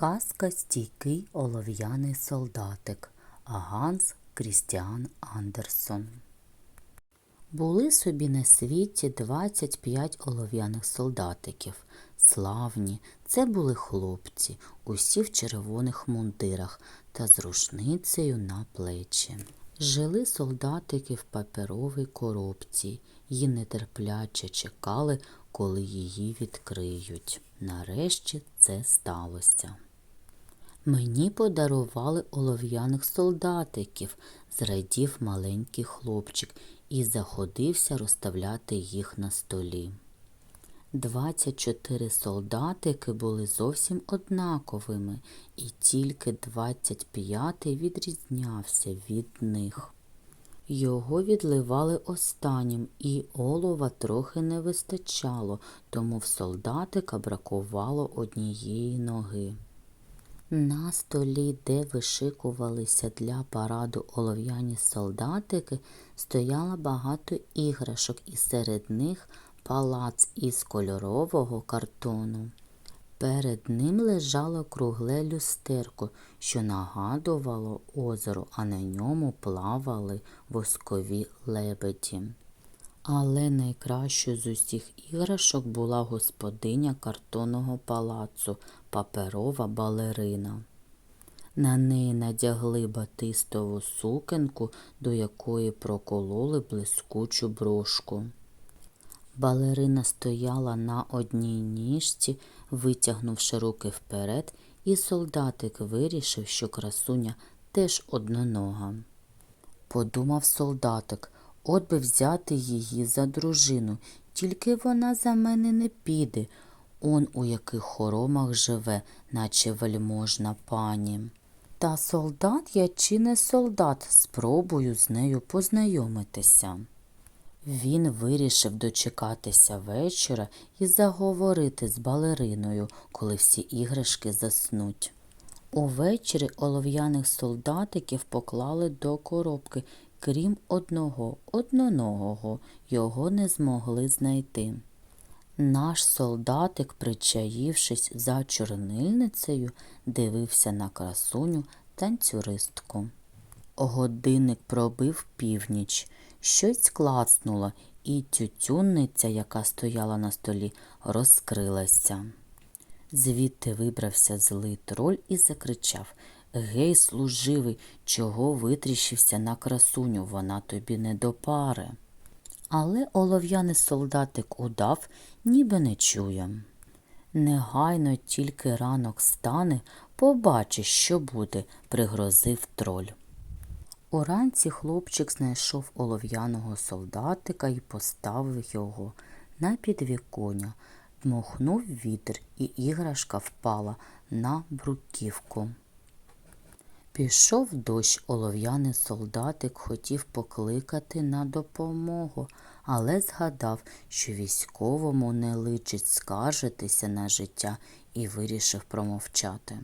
Казка Стійкий олов'яний солдатик Ганс Крістіан Андерсон. Були собі на світі 25 олов'яних солдатиків. Славні, це були хлопці, усі в червоних мундирах та з рушницею на плечі. Жили солдатики в паперовій коробці і нетерпляче чекали, коли її відкриють. Нарешті це сталося. Мені подарували олов'яних солдатиків, зрадів маленький хлопчик і заходився розставляти їх на столі. Двадцять чотири солдатики були зовсім однаковими, і тільки двадцять п'ятий відрізнявся від них. Його відливали останнім, і олова трохи не вистачало, тому в солдатика бракувало однієї ноги. На столі, де вишикувалися для параду олов'яні солдатики, стояло багато іграшок, і серед них палац із кольорового картону. Перед ним лежало кругле люстерко, що нагадувало озеро, а на ньому плавали воскові лебеді. Але найкращою з усіх іграшок була господиня картонного палацу, паперова балерина. На неї надягли батистову сукенку, до якої прокололи блискучу брошку. Балерина стояла на одній ніжці, витягнувши руки вперед, і солдатик вирішив, що красуня теж однонога. Подумав солдатик, от би взяти її за дружину, тільки вона за мене не піде. Он у яких хоромах живе, наче вельможна пані. Та солдат я чи не солдат, спробую з нею познайомитися. Він вирішив дочекатися вечора і заговорити з балериною, коли всі іграшки заснуть. Увечері олов'яних солдатиків поклали до коробки, крім одного, одноногого, його не змогли знайти. Наш солдатик, причаївшись за чорнильницею, дивився на красуню танцюристку. Годинник пробив північ, щось клацнуло, і тютюнниця, яка стояла на столі, розкрилася. Звідти вибрався злий троль і закричав Гей, служивий, чого витріщився на красуню, вона тобі не до пари. Але олов'яний солдатик удав, ніби не чує. Негайно тільки ранок стане, побачиш, що буде, пригрозив троль. Уранці хлопчик знайшов олов'яного солдатика і поставив його на підвіконня. Дмухнув вітер, і іграшка впала на бруківку. Пішов дощ, олов'яний солдатик хотів покликати на допомогу, але згадав, що військовому не личить скаржитися на життя і вирішив промовчати.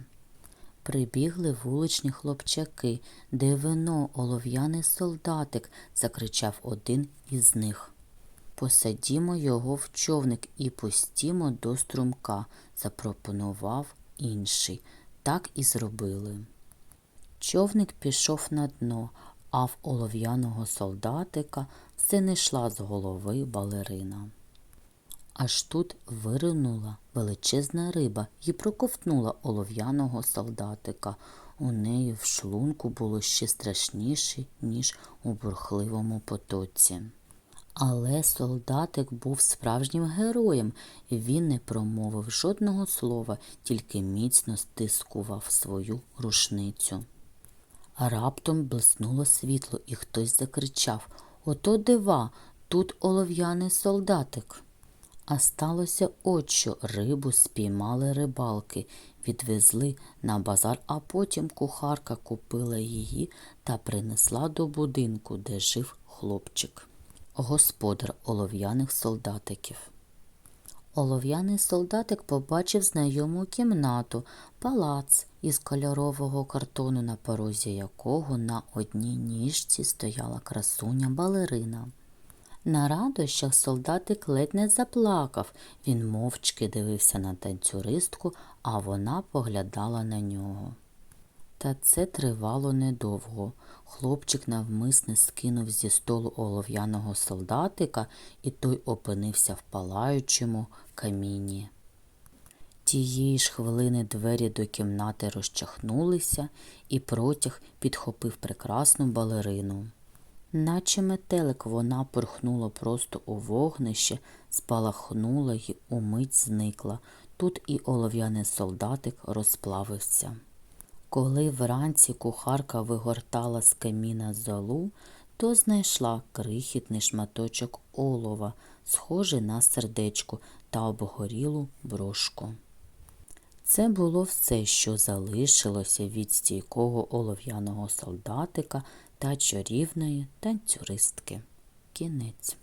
Прибігли вуличні хлопчаки, де вино олов'яний солдатик, закричав один із них. Посадімо його в човник і пустімо до струмка, запропонував інший. Так і зробили. Човник пішов на дно, а в олов'яного солдатика все не йшла з голови балерина. Аж тут виринула величезна риба і проковтнула олов'яного солдатика. У неї в шлунку було ще страшніше, ніж у бурхливому потоці. Але солдатик був справжнім героєм, і він не промовив жодного слова, тільки міцно стискував свою рушницю. Раптом блиснуло світло, і хтось закричав Ото дива, тут олов'яний солдатик. А сталося от що рибу спіймали рибалки, відвезли на базар, а потім кухарка купила її та принесла до будинку, де жив хлопчик, господар олов'яних солдатиків. Олов'яний солдатик побачив знайому кімнату, палац із кольорового картону, на порозі якого на одній ніжці стояла красуня балерина. На радощах солдатик ледь не заплакав. Він мовчки дивився на танцюристку, а вона поглядала на нього. Та це тривало недовго. Хлопчик навмисне скинув зі столу олов'яного солдатика, і той опинився в палаючому каміні. Тієї ж хвилини двері до кімнати розчахнулися, і протяг підхопив прекрасну балерину. Наче метелик вона порхнула просто у вогнище, спалахнула й умить зникла. Тут і олов'яний солдатик розплавився. Коли вранці кухарка вигортала з каміна золу, то знайшла крихітний шматочок олова, схожий на сердечко та обгорілу брошку. Це було все, що залишилося від стійкого олов'яного солдатика та чарівної танцюристки. Кінець.